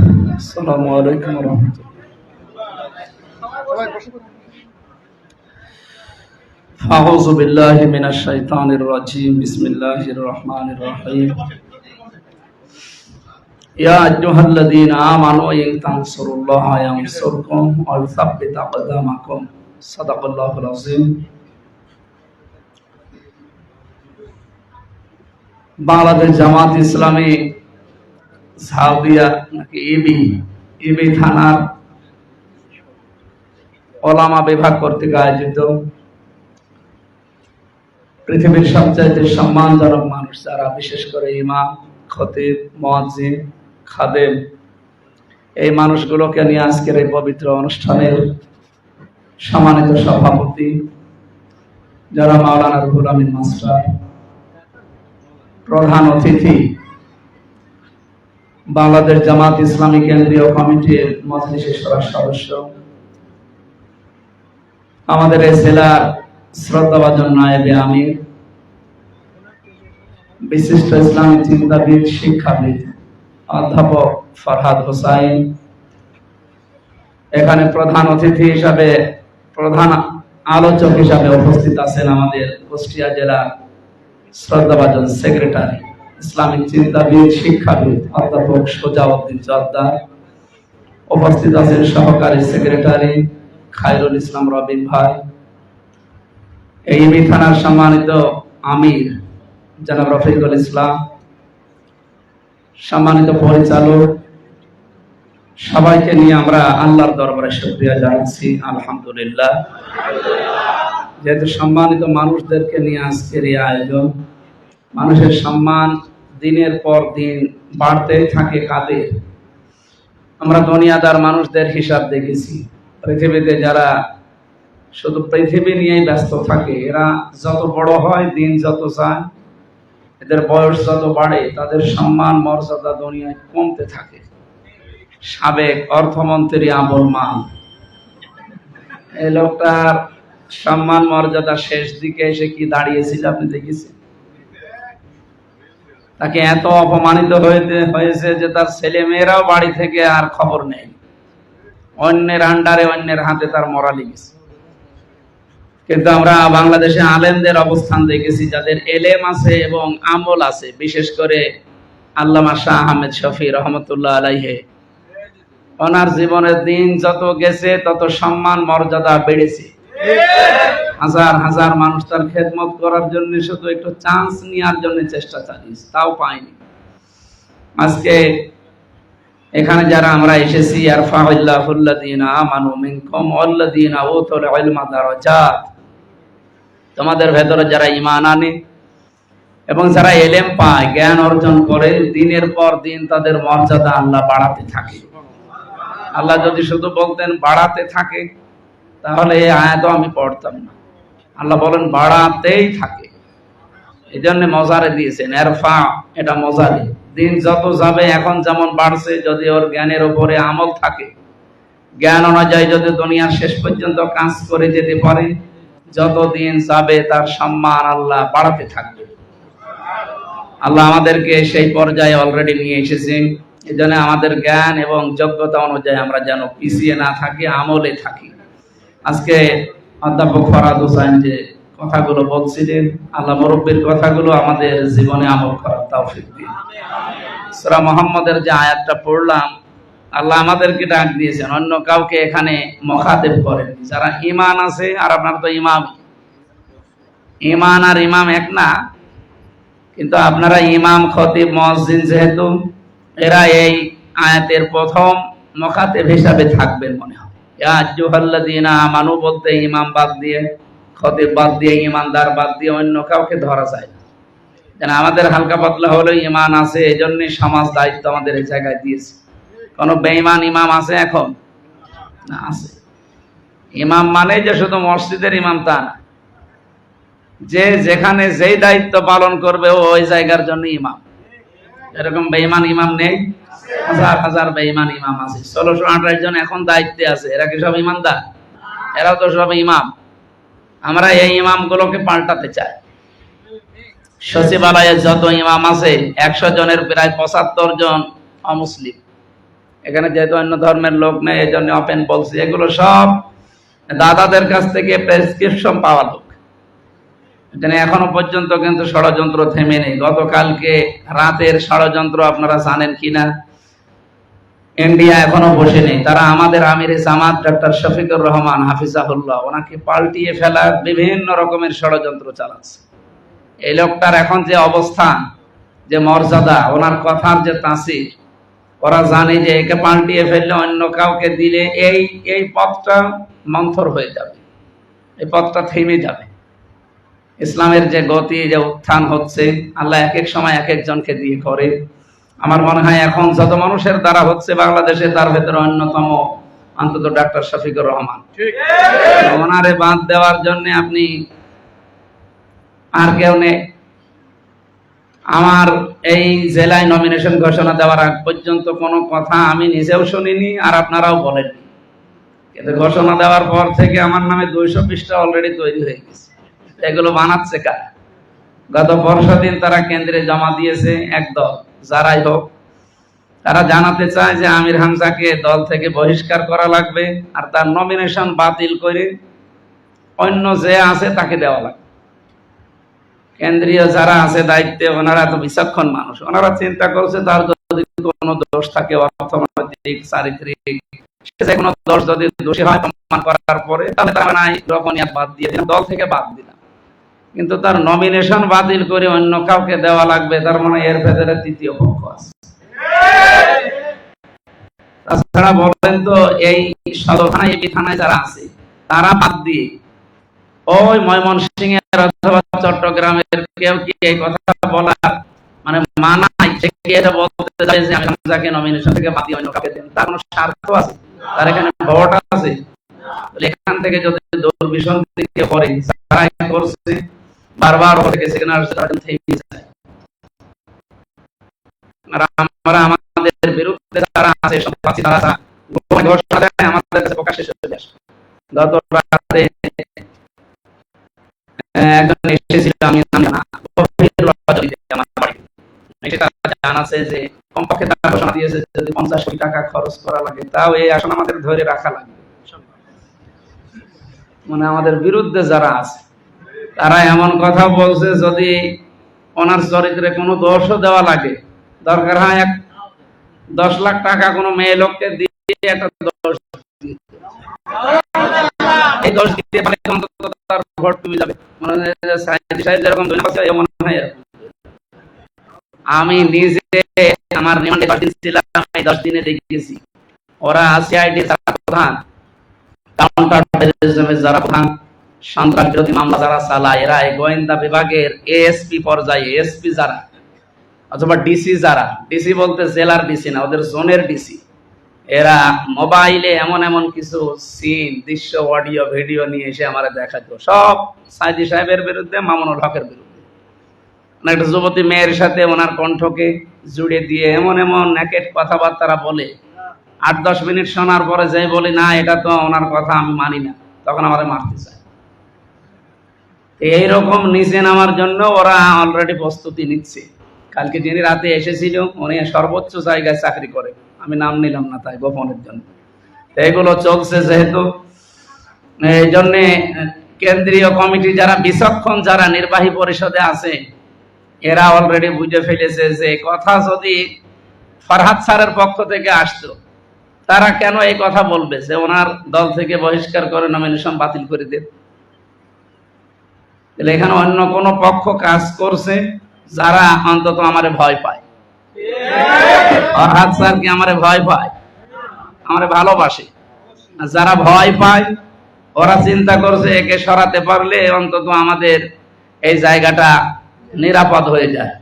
السلام عليكم ورحمة الله أعوذ بالله من الشيطان الرجيم بسم الله الرحمن الرحيم يا أيها الذين آمنوا إن تنصروا الله ينصركم ويثبت أقدامكم صدق الله العظيم Bangladesh Jamaat Islami Saudia, নাকি AB AB থানার ওলামা বিভাগ কর্তৃক আয়োজিত পৃথিবীর সবচাইতে সম্মানজনক মানুষ যারা, বিশেষ করে ইমাম, খতিব মুয়াজ্জিন খাদেম, এই মানুষগুলোকে নিয়ে আজকের এই পবিত্র অনুষ্ঠানের সম্মানিত সভাপতি যারা মাওলানা রুহুল আমিন মাস্টার, প্রধান অতিথি বাংলাদেশ জামাত ইসলামী কেন্দ্রীয় কমিটির মজলিসের সবার সদস্য। আমাদের এই জেলার শ্রদ্ধাভাজন নায়েবে আমির, বিশিষ্ট ইসলামী চিন্তাবিদ, শিক্ষাবিদ, অধ্যাপক ফরহাদ হোসাইন। এখানে প্রধান অতিথি হিসাবে, প্রধান আলোচক হিসাবে উপস্থিত আছেন আমাদের কুষ্টিয়া জেলার শ্রদ্ধাভাজন সেক্রেটারি। ইসলামিক চিন্তাবিদ, শিক্ষাবিদ, অধ্যাপক সোজাউদ্দিন জর্দার উপস্থিত আছেন সহকারী সেক্রেটারি খায়রুল ইসলাম রবিন ভাই। এই থানার সম্মানিত আমির জনাব রফিকুল ইসলাম, সম্মানিত পরিচালক, সবাইকে নিয়ে আমরা আল্লাহর দরবারে শুকরিয়া জানাচ্ছি, আলহামদুলিল্লাহ। যেহেতু সম্মানিত মানুষদেরকে নিয়ে আজকের এই আয়োজন, মানুষের সম্মান দিনের পর দিন বাড়তেই থাকে কাদের আমরা দুনিয়াদার মানুষদের হিসাব দেখেছি। পৃথিবীতে যারা শুধু পৃথিবী নিয়েই ব্যস্ত থাকে, এরা যত বড় হয়, দিন যত যায়, এদের বয়স যত বাড়ে, তাদের সম্মান, মর্যাদা দুনিয়ায় কমতে থাকে। সাবেক অর্থমন্ত্রী আবুল মাল। এই লোকটার সম্মান, মর্যাদা শেষ দিকে এসে কি দাঁড়িয়েছিল আপনি দেখেছেন? তাকে এত অপমানিত হয়েছে হয়েছে যে তার ছেলে মেয়েরাও বাড়ি থেকে আর খবর নেই। অন্যের আন্ডারে অন্যের হাতে তার মরা লেগেছে। কিন্তু আমরা বাংলাদেশে আলেমদের অবস্থান দেখেছি, যাদের এলেম আছে এবং আমল আছে। বিশেষ করে আল্লামা শাহ আহমেদ শফি রহমতুল্লাহ আলাইহে। ওনার জীবনের দিন যত গেছে, তত সম্মান, মর্যাদা বেড়েছে। হাজার হাজার মানুষ তার খেদমত করার জন্য শুধু একটু চান্স নেওয়ার জন্য চেষ্টা চালিয়েছে, তাও পাইনি আজকে এখানে যারা আমরা এসেছি আর ফাহুল্লাহুল্লাযীনা আমানু মিনকুম ওয়াল্লাযীনা উতুল ইলমা তোমাদের ভেতরে যারা ঈমান আনে এবং যারা এলেম পায়, জ্ঞান অর্জন করে, দিনের পর দিন তাদের মর্যাদা আল্লাহ বাড়াতে থাকে। আল্লাহ যদি শুধু বলতেন বাড়াতে থাকে তাহলে এই আয়াতও আমি পড়তাম না। আল্লাহ বলেন, বাড়াতেই থাকে। এই জন্য মজারে দিয়েছেন, এরফা, এটা মজারে। দিন যত যাবে, এখন যেমন বাড়ছে, যদি ওর জ্ঞানের উপরে আমল থাকে। জ্ঞান অনুযায়ী যদি দুনিয়ার শেষ পর্যন্ত কাজ করে যেতে পারে, যত দিন যাবে, তার সম্মান আল্লাহ বাড়াতে থাকবে। আল্লাহ আমাদেরকে সেই পর্যায়ে অলরেডি নিয়ে এসেছেন। এই জন্য আমাদের জ্ঞান এবং যোগ্যতা অনুযায়ী আমরা যেন পিছিয়ে না থাকি, আমলে থাকি। আজকে অধ্যাপক ফরাদ হোসেন যে কথাগুলো বলছিলেন, আল্লাহ মুরব্বীর কথাগুলো আমাদের জীবনে আমল করার তৌফিক দিন। সূরা মুহাম্মদের যে আয়াতটা পড়লাম, আল্লাহ আমাদেরকে ডাক দিয়েছেন, অন্য কাউকে এখানে মখাদেব করেন যারা ইমান আছে আর আপনার তো ইমাম ইমান আর ইমাম এক না, কিন্তু আপনারা ইমাম খতিব মসজিদ যেহেতু, এরা এই আয়াতের প্রথম মখাতেব হিসাবে থাকবেন মনে হয়। ইমাম বাদ দিয়ে বাদ দিয়ে ইমানদার বাদ দিয়ে অন্য কাউকে ধরা আমাদের হালকা পাতলা হলেও ইমান আছে এই জন্যই সমাজ দায়িত্ব আমাদের এই জায়গায় দিয়েছে। কোনো বেঈমান ইমাম আছে এখন? না আছে। ইমাম মানে যে শুধু মসজিদের ইমাম তা না। যে যেখানে যেই দায়িত্ব পালন করবে ওই জায়গার জন্য ইমাম। এরকম বেঈমান ইমাম নেই? হাজার হাজার বেঈমান ইমাম আছে। ষোলোশো আঠাশ জন এখন দায়িত্বে আছে। এরা কি সব ইমানদার? এরাও তো সব ইমাম। আমরা এই ইমামগুলোকে পাল্টাতে চাই। সচিবালয়ে যত ইমাম আছে, একশো জনের প্রায় পঁচাত্তর জন অমুসলিম। এখানে যেহেতু অন্য ধর্মের লোক নেই এই জন্য ওপেন বলছি। এগুলো সব দাদাদের কাছ থেকে প্রেসক্রিপশন পাওয়া লোক। এখানে এখনও পর্যন্ত কিন্তু ষড়যন্ত্র থেমে নেই। গতকালকে রাতের ষড়যন্ত্র আপনারা জানেন কিনা? ইন্ডিয়া এখনও বসে নেই। তারা আমাদের আমির জামাত ডক্টর শফিকুর রহমান, হাফিজাহুল্লাহ, ওনাকে পাল্টিয়ে ফেলার বিভিন্ন রকমের ষড়যন্ত্র চালাচ্ছে। এই লোকটার এখন যে অবস্থান, যে মর্যাদা, ওনার কথার যে তাসির, ওরা জানে যে একে পাল্টিয়ে ফেললে অন্য কাউকে দিলে এই এই পথটা মন্থর হয়ে যাবে। এই পথটা থেমে যাবে। ইসলামের যে গতি যে উত্থান হচ্ছে আল্লাহ এক এক সময় এক একজনকে দিয়ে করে। আমার মনে হয় এখন যত মানুষের দ্বারা হচ্ছে বাংলাদেশে তার ভেতরে অন্যতম অন্তত ডাক্তার শফিকুর রহমান। ওনারে বাদ দেওয়ার জন্য আপনি আর কেউ নেই। আমার এই জেলায় নমিনেশন ঘোষণা দেওয়ার আগ পর্যন্ত কোনো কথা আমি নিজেও শুনিনি আর আপনারাও বলেননি। কিন্তু ঘোষণা দেওয়ার পর থেকে আমার নামে দুইশো পৃষ্ঠা অলরেডি তৈরি হয়ে গেছে। এগুলো বানাচ্ছে কারা? গত পরশু দিন তারা কেন্দ্রে জমা দিয়েছে এক দল, যারাই হোক। তারা জানাতে চায় যে আমির হামজাকে দল থেকে বহিষ্কার করা লাগবে আর তার নমিনেশন বাতিল করে অন্য যে আছে তাকে দেওয়া লাগবে। কেন্দ্রীয় যারা আছে দায়িত্বে, ওনারা তো বিচক্ষণ মানুষ। ওনারা চিন্তা করছে তার যদি কোনো দোষ থাকে, অর্থনৈতিক, চারিত্রিক, সে কোনো দোষ যদি দোষী হয়, প্রমাণ করার পরে তাহলে তারা নাই রকমিয়াত বাদ দিয়ে দিলাম, দল থেকে বাদ দিলাম। কিন্তু তার নমিনেশন বাতিল করে অন্য কাউকে দেওয়া লাগবে, তার মানে এর ভেতরে তৃতীয় পক্ষ আছে। তাছাড়া বলেন তো, এই সদর থানায় থানায় যারা আছে, তারা বাদ দিয়ে, ওই ময়মনসিংহ এর অথবা চট্টগ্রামের কেউ কি এই কথা বলা মানে মানাই সে কি এটা বলতে চায় যে আমি হামজাকে নমিনেশন থেকে বাদ দিয়ে অন্য কাউকে দেন তার কোনো স্বার্থ আছে? তার এখানে ভোট আছে? এখান থেকে যদি দিকে পড়ে, যারা করছে বারবার ওর থেকে সেখানে আসছে তারা থেমে যায়। আমরা আমাদের বিরুদ্ধে আছে তারা আমাদের কাছে চলে আসে একজন এসেছিল, আমি নাম টাকা খরচ করা লাগে, তাও এই আসন আমাদের ধরে রাখা লাগবে। মানে আমাদের বিরুদ্ধে যারা আছে তারা এমন কথা বলছে যদি ওনার চরিত্রে কোনো দোষও দেওয়া লাগে। দরকার হয় এক দশ লাখ টাকা কোনো মেয়ে লোককে দিয়ে একটা দোষ তার আমি নিজে আমার দশ দিন দেখিয়েছি। ওরা সিআইডি যারা প্রধান। যারা প্রধান সন্ত্রাস বিরোধী মামলা যারা চালায়, এরা গোয়েন্দা বিভাগের এএসপি পর্যায়ে এসপি যারা, অথবা ডিসি যারা ডিসি বলতে জেলার ডিসি না, ওদের জোনের ডিসি এরা মোবাইলে এমন এমন কিছু সিন, দৃশ্য, অডিও, ভিডিও নিয়ে এসে আমার দেখাতো সব সাইদি সাহেবের বিরুদ্ধে, মামুনুল হকের বিরুদ্ধে। মানে একটা যুবতী মেয়ের সাথে ওনার কণ্ঠকে জুড়ে দিয়ে এমন এমন নেকেট কথাবার্তারা বলে, আট দশ মিনিট শোনার পরে যাই বলি, না, এটা তো ওনার কথা, আমি মানি না, তখন আমাদের মারতে চায়। এইরকম নিচে নামার জন্য, ওরা অলরেডি প্রস্তুতি নিচ্ছে। কালকে যিনি রাতে এসেছিল, উনি সর্বোচ্চ জায়গায় চাকরি করে। আমি নাম নিলাম না তাই গোপনের জন্য। এগুলো চলছে যেহেতু। এই জন্যে কেন্দ্রীয় কমিটি যারা বিচক্ষণ, যারা নির্বাহী পরিষদে আছে, এরা অলরেডি বুঝে ফেলেছে যে কথা যদি ফরহাদ স্যারের পক্ষ থেকে আসতো, তারা কেন এই কথা বলবে? যে ওনার দল থেকে বহিষ্কার করে নমিনেশন বাতিল করে দেব। তাহলে এখানে অন্য কোন পক্ষ কাজ করছে যারা অন্তত আমারে ভয় পায়। ফরহাদ স্যার কি আমারে ভয় পায়? আমারে ভালোবাসে। যারা ভয় পায়, ওরা চিন্তা করছে একে সরাতে পারলে অন্তত আমাদের এই জায়গাটা নিরাপদ হয়ে যায়।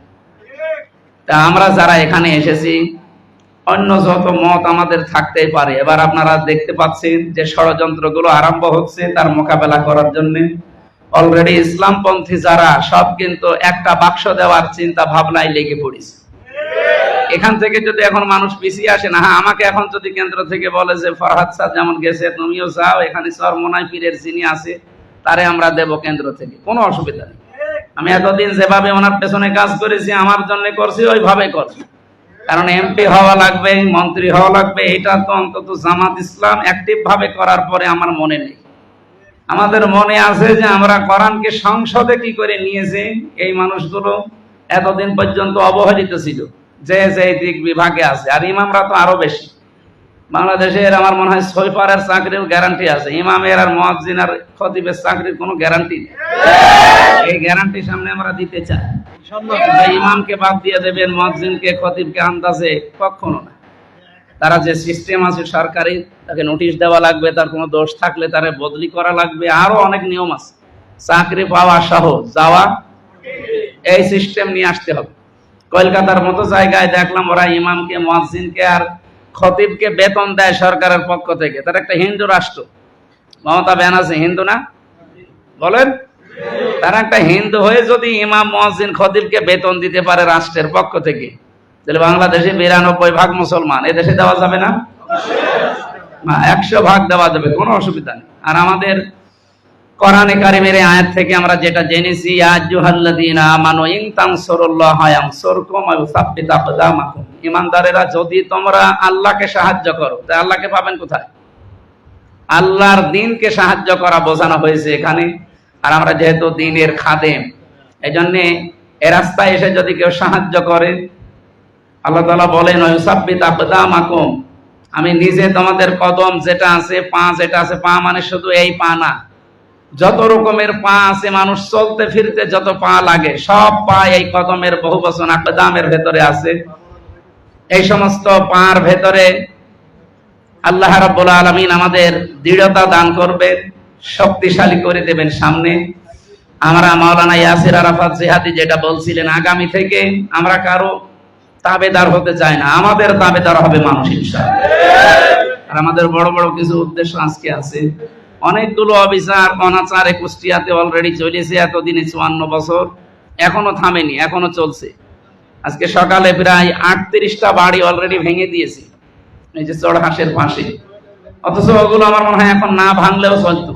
তা আমরা যারা এখানে এসেছি, অন্য যত মত আমাদের থাকতেই পারে। এবার আপনারা দেখতে পাচ্ছেন যে ষড়যন্ত্রগুলো আরম্ভ হচ্ছে তার মোকাবেলা করার জন্য। অলরেডি ইসলামপন্থী যারা, সব কিন্তু একটা বাক্স দেওয়ার চিন্তা ভাবনায় লেগে পড়েছে। এখান থেকে যদি এখন মানুষ পিছিয়ে আসে না হ্যাঁ আমাকে এখন যদি কেন্দ্র থেকে বলে যে, ফরহাদ স্যার যেমন গেছে, তুমিও যাও, এখানে সরমনাই পীরের যিনি আছে, তারে আমরা দেব কেন্দ্র থেকে। কোনো অসুবিধা নেই। আমি এতদিন যেভাবে ওনার পেছনে কাজ করেছি, আমার জন্য করছি, ওইভাবে করছি। কারণ এমপি হওয়া লাগবে, মন্ত্রী হওয়া লাগবে, এটা তো অন্তত জামাত ইসলাম অ্যাক্টিভ ভাবে করার পরে আমার মনে নেই। আমাদের মনে আছে যে আমরা কোরআনকে সংসদে কি করে নিয়েছে? এই মানুষগুলো এতদিন পর্যন্ত অবহেলিত ছিল। যে যে দিক বিভাগে আছে। আর ইমামরা তো আরও বেশি। বাংলাদেশের আমার মনে হয় সৈপারের চাকরির গ্যারান্টি আছে। ইমামের আর মহাজিন আর খতিবের চাকরির কোনো গ্যারান্টি নেই। এই গ্যারান্টি সামনে আমরা দিতে চাই। ইমামকে বাদ দিয়ে দেবেন মহাজিনকে খতিবকে আন্দাজে কখনো না। তারা যে সিস্টেম আছে সরকারি, তাকে নোটিশ দেওয়া লাগবে, তার কোনো দোষ থাকলে তারে বদলি করা লাগবে, আরও অনেক নিয়ম আছে। চাকরি পাওয়া সহ যাওয়া, এই সিস্টেম নিয়ে আসতে হবে। কলকাতার মতো জায়গায় দেখলাম ওরা ইমামকে মুয়াজ্জিনকে আর খতিবকে বেতন দেয় সরকারের পক্ষ থেকে। তার একটা হিন্দু রাষ্ট্র। মমতা ব্যানার্জি হিন্দু না? বলেন। তারা একটা হিন্দু হয়ে যদি ইমাম মুয়াজ্জিন খতিবকে বেতন দিতে পারে রাষ্ট্রের পক্ষ থেকে। তাহলে বাংলাদেশে বিরানব্বই ভাগ মুসলমান। এদেশে দেওয়া যাবে না? একশো ভাগ দেওয়া যাবে, কোনো অসুবিধা নেই। আর আমাদের কোরআনে কারিমের আয়াত থেকে আমরা যেটা জেনেছি ঈমানদারেরা, যদি তোমরা আল্লাহকে সাহায্য করো, তা আল্লাহকে পাবেন কোথায়? আল্লাহর দিনকে সাহায্য করা বোঝানো হয়েছে এখানে। আর আমরা যেহেতু দিনের খাদেম এই জন্যে এ রাস্তায় এসে যদি কেউ সাহায্য করে আল্লাহ তাআলা বলেন ওয়া ইউসাব্বিত আকদামাকুম। আমি নিজে তোমাদের কদম যেটা আছে, পা যেটা আছে, পা মানে শুধু এই পা না। যত রকমের পা আছে, মানুষ চলতে ফিরতে যত পা লাগে, সব পা এই কদমের বহু বচন আকদামের ভেতরে আছে। এই সমস্ত পার ভেতরে আল্লাহ রাব্বুল আলামিন আমাদের দৃঢ়তা দান করবে শক্তিশালী করে দেবেন সামনে। আমরা মাওলানা ইয়াসির আরাফাত জিহাদি যেটা বলছিলেন, আগামী থেকে আমরা কারও তাবেদার হতে চায় না। আমাদের তাবেদার হবে মানুষ আর আমাদের বড় বড় কিছু উদ্দেশ্য আজকে আছে। অনেকগুলো অবিচার অনাচারে কুষ্টিয়াতে অলরেডি চলেছে এতদিনে চুয়ান্ন বছর। এখনও থামেনি এখনও চলছে। আজকে সকালে প্রায় আটত্রিশটা বাড়ি অলরেডি ভেঙে দিয়েছি। এই যে চড়হাসের পাশে। অথচ ওগুলো আমার মনে হয় এখন না ভাঙলেও চলতো।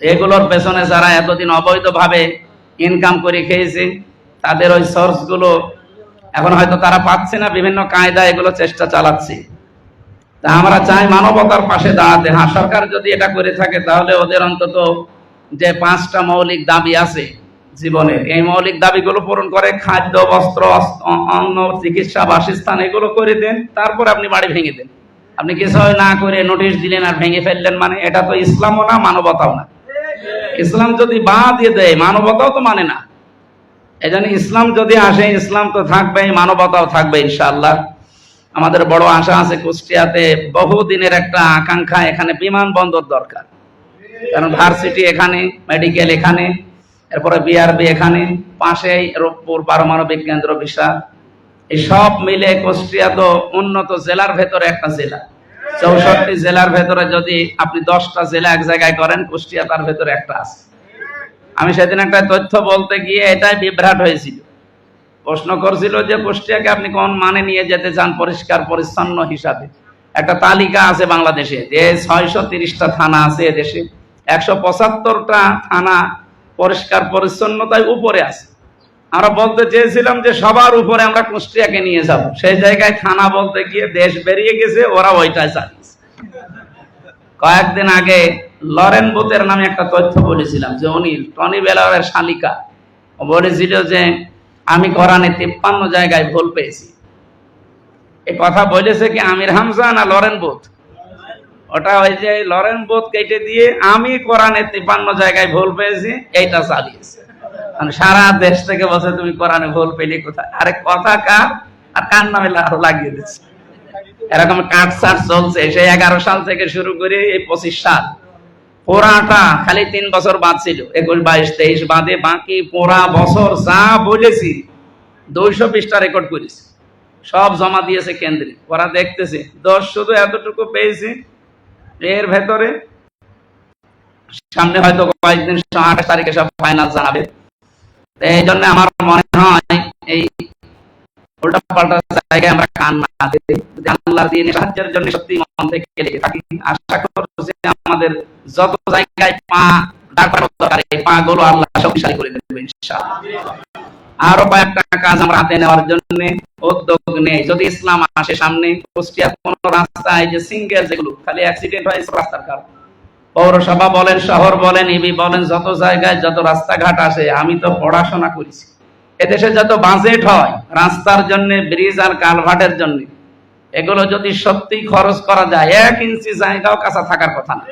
এগুলোর পেছনে যারা এতদিন অবৈধভাবে ইনকাম করে খেয়েছে তাদের ওই সোর্সগুলো এখন হয়তো তারা পাচ্ছে না, বিভিন্ন কায়দা এগুলো চেষ্টা চালাচ্ছে। তা আমরা চাই মানবতার পাশে দাঁড়াতে। হ্যাঁ সরকার যদি এটা করে থাকে, তাহলে ওদের অন্তত যে পাঁচটা মৌলিক দাবি আছে জীবনের এই মৌলিক দাবিগুলো পূরণ করে খাদ্য, বস্ত্র অন্ন, চিকিৎসা, বাসস্থান, এগুলো করে দেন, তারপর আপনি বাড়ি ভেঙে দেন। আপনি কিছু না করে নোটিশ দিলেন আর ভেঙে ফেললেন মানে এটা তো ইসলামও না, মানবতাও না। ইসলাম যদি বা দিয়ে দেয়, মানবতাও তো মানে না। এই জন্য ইসলাম যদি আসে, ইসলাম তো থাকবে, মানবতাও থাকবে ইনশাআল্লাহ। আমাদের বড় আশা আছে কুষ্টিয়াতে বহুদিনের একটা আকাঙ্ক্ষা, এখানে বিমানবন্দর দরকার। কারণ ভার্সিটি এখানে, মেডিকেল এখানে, এরপরে বিআরবি এখানে, পাশেই রূপপুর পারমাণবিক কেন্দ্র বিশাল। এই সব মিলে কুষ্টিয়া তো উন্নত জেলার ভেতরে একটা জেলা। চৌষট্টি জেলার ভেতরে যদি আপনি দশটা জেলা এক জায়গায় করেন, কুষ্টিয়া তার ভেতরে একটা আছে। আমি সেদিন একটা তথ্য বলতে গিয়ে এটাই বিভ্রাট হয়েছিল। প্রশ্ন করছিল যে, কুষ্টিয়াকে আপনি কোন মানে নিয়ে যেতে চান পরিষ্কার পরিচ্ছন্ন হিসাবে? একটা তালিকা আছে বাংলাদেশে যে, ছয়শো তিরিশটা থানা আছে এদেশে একশো পঁচাত্তরটা থানা পরিষ্কার পরিচ্ছন্নতায় উপরে আছে। আমরা বলতে চেয়েছিলাম যে, সবার উপরে আমরা কুষ্টিয়াকে নিয়ে যাব। সেই জায়গায় থানা বলতে গিয়ে দেশ বেরিয়ে গেছে, ওরা ওইটাই চালিয়েছে। কয়েকদিন আগে লরেন বুথের নামে একটা তথ্য বলেছিলাম যে উনি টনি বেলারের শালিকা। বলেছিল যে আমি কোরআনে তিপ্পান্ন জায়গায় ভুল পেয়েছি। এই কথা বলেছে কি আমির হামজা না লরেন বুথ ওটা ওই যে লরেন বুথ কেটে দিয়ে আমি কোরআনে তিপ্পান্ন জায়গায় ভুল পেয়েছি, এইটা চালিয়েছে। মানে সারা দেশ থেকে বসে তুমি কোরআনে ভুল পেলি কোথায়? আরে কথা কার? আর কার নামে লাগিয়ে দিচ্ছে? এরকম কাটসাট চলছে। সেই এগারো সাল থেকে শুরু করে এই পঁচিশ সাল। পোড়াটা খালি তিন বছর বাদ ছিল। একুশ, বাইশ, তেইশ বাদে বাকি পোড়া বছর যা বলেছি, দুইশো পৃষ্ঠা রেকর্ড করেছি। সব জমা দিয়েছে কেন্দ্রে। ওরা দেখতেছে। দশ শুধু এতটুকু পেয়েছি। এর ভেতরে সামনে হয়তো কয়েকদিন, আঠাশ তারিখে সব ফাইনাল জানাবে। এই জন্য আমার মনে হয় উল্টা পাল্টা জায়গায় আমরা কান না দিয়ে সাহায্যের জন্য সত্যি মন থেকে থাকি। আশা করছি আমাদের যত জায়গায় পা দরকার, এই পা গুলো আল্লাহ শক্তিশালী করে দেবে আরও কয়েকটা কাজ আমরা হাতে নেওয়ার জন্য উদ্যোগ নেই। যদি ইসলাম আসে সামনে কোন রাস্তায় যে সিঙ্গেল যেগুলো, খালি অ্যাক্সিডেন্ট হয় রাস্তার কারণ। পৌরসভা বলেন, শহর বলেন ইবি বলেন, যত জায়গায় যত রাস্তাঘাট আসে, আমি তো পড়াশোনা করেছি। এদেশে যত বাজেট হয় রাস্তার জন্য, ব্রিজ আর কালভার্টের জন্য, এগুলো যদি সত্যি খরচ করা যায়, এক ইঞ্চি জায়গাও কাঁচা থাকার কথা না।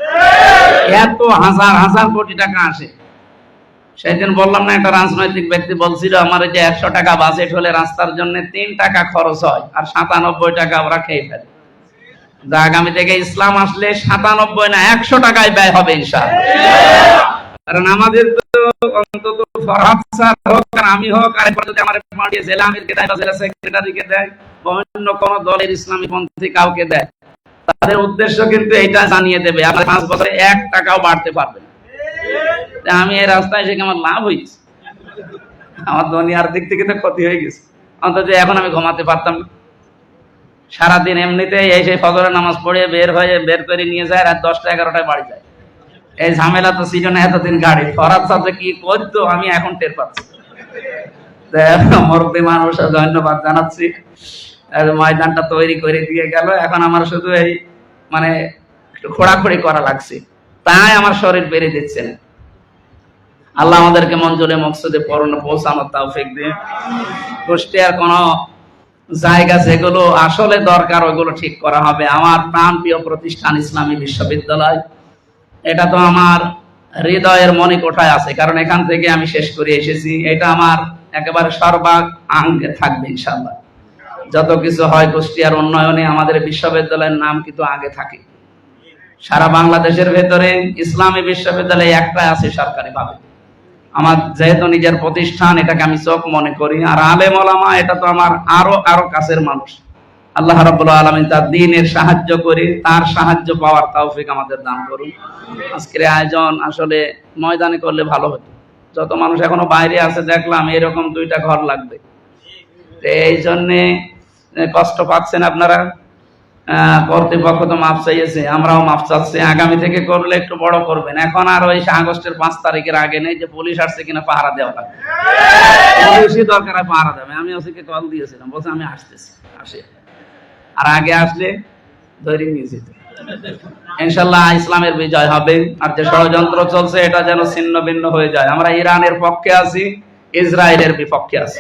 এত হাজার হাজার কোটি টাকা আসে। সেদিন বললাম না, একটা রাজনৈতিক ব্যক্তি বলছিল, আমার যে একশো টাকা বাজেট হলে রাস্তার জন্য তিন টাকা খরচ হয় আর সাতানব্বই টাকা ওরা খেয়ে ফেলে। যা আগামী থেকে ইসলাম আসলে সাতানব্বই না, একশো টাকায় ব্যয় হবে ইনশাআল্লাহ। কারণ আমাদের তো অন্তত ফরহাদ স্যার হোক আমি হোক আর এরপর যদি আমার পার্টি জেলা আমিরকে দেয় বা জেলা সেক্রেটারিকে দেয় বা অন্য কোন দলের ইসলামী পন্থী কাউকে দেয়। তাদের উদ্দেশ্য কিন্তু এটা জানিয়ে দেবে আপনার পাঁচ বছরে এক টাকাও বাড়তে পারবে আমি এই রাস্তায় এসে আমার লাভ হয়েছে? আমার দুনিয়ার দিক থেকে তো ক্ষতি হয়ে গেছে। অন্তত এখন আমি ঘুমাতে পারতাম সারাদিন এমনিতে এই সেই ফজরের নামাজ পড়ে বের হয়ে, বের করে নিয়ে যায়, রাত দশটা এগারোটায় বাড়ি যায়। এই ঝামেলা তো ছিল না এতদিন গাড়ি ফরাত সাথে কি করতো, আমি এখন টের পাচ্ছি। মরবে মানুষ ধন্যবাদ জানাচ্ছি। ময়দানটা তৈরি করে দিয়ে গেল। এখন আমার শুধু এই মানে খোড়াখড়ি করা লাগছে। তাই আমার শরীর বেড়ে দিচ্ছে না আল্লাহ আমাদেরকে মঞ্জুরে মকসুদে পৌঁছানোর দিয়ে জায়গা যেগুলো আসলে দরকার, ওগুলো ঠিক করা হবে। আমার প্রাণ প্রিয় প্রতিষ্ঠান ইসলামী বিশ্ববিদ্যালয়। এটা তো আমার হৃদয়ের মনে কোঠায় আছে। কারণ এখান থেকে আমি শেষ করে এসেছি। এটা আমার একেবারে সর্বাগ আঙ্গে থাকবে ইনশাল্লাহ যত কিছু হয় কুষ্টিয়ার উন্নয়নে আমাদের বিশ্ববিদ্যালয়ের নাম কিন্তু আগে থাকে। সারা বাংলাদেশের ভেতরে ইসলামী বিশ্ববিদ্যালয় একটা আছে সরকারি ভাবে আমার যেহেতু নিজের প্রতিষ্ঠান, এটাকে আমি চোখ মনে করি। আর আলেম ওলামা, এটা তো আমার আরও আরও কাছের মানুষ। আল্লাহ রাব্বুল আলামিন তার দিনের সাহায্য করে তার সাহায্য পাওয়ার তৌফিক আমাদের দান করুন। আজকের আয়োজন আসলে ময়দানে করলে ভালো হতো। যত মানুষ এখনও বাইরে আছে দেখলাম এরকম দুইটা ঘর লাগবে। এই জন্যে কষ্ট পাচ্ছেন আপনারা? কর্তৃপক্ষ তো মাপ চাইছে আমরাও মাপ চাচ্ছি। আগামী থেকে করলে একটু বড় করবেন। এখন আর ওই আগস্টের পাঁচ তারিখের আগে নেই যে পুলিশ আসছে কিনা পাহারা দেওয়া লাগবে। পুলিশই দরকার পাহারা দেবে আমি ওসিকে কল দিয়েছিলাম বলছে আমি আসতেছি। আসি। আর আগে আসলে ধরে নিয়ে যেত ইনশাল্লাহ ইসলামের বিজয় হবে, আর যে ষড়যন্ত্র চলছে, এটা যেন ছিন্ন ভিন্ন হয়ে যায়। আমরা ইরানের পক্ষে আছি, ইসরায়েলের বিপক্ষে আছি।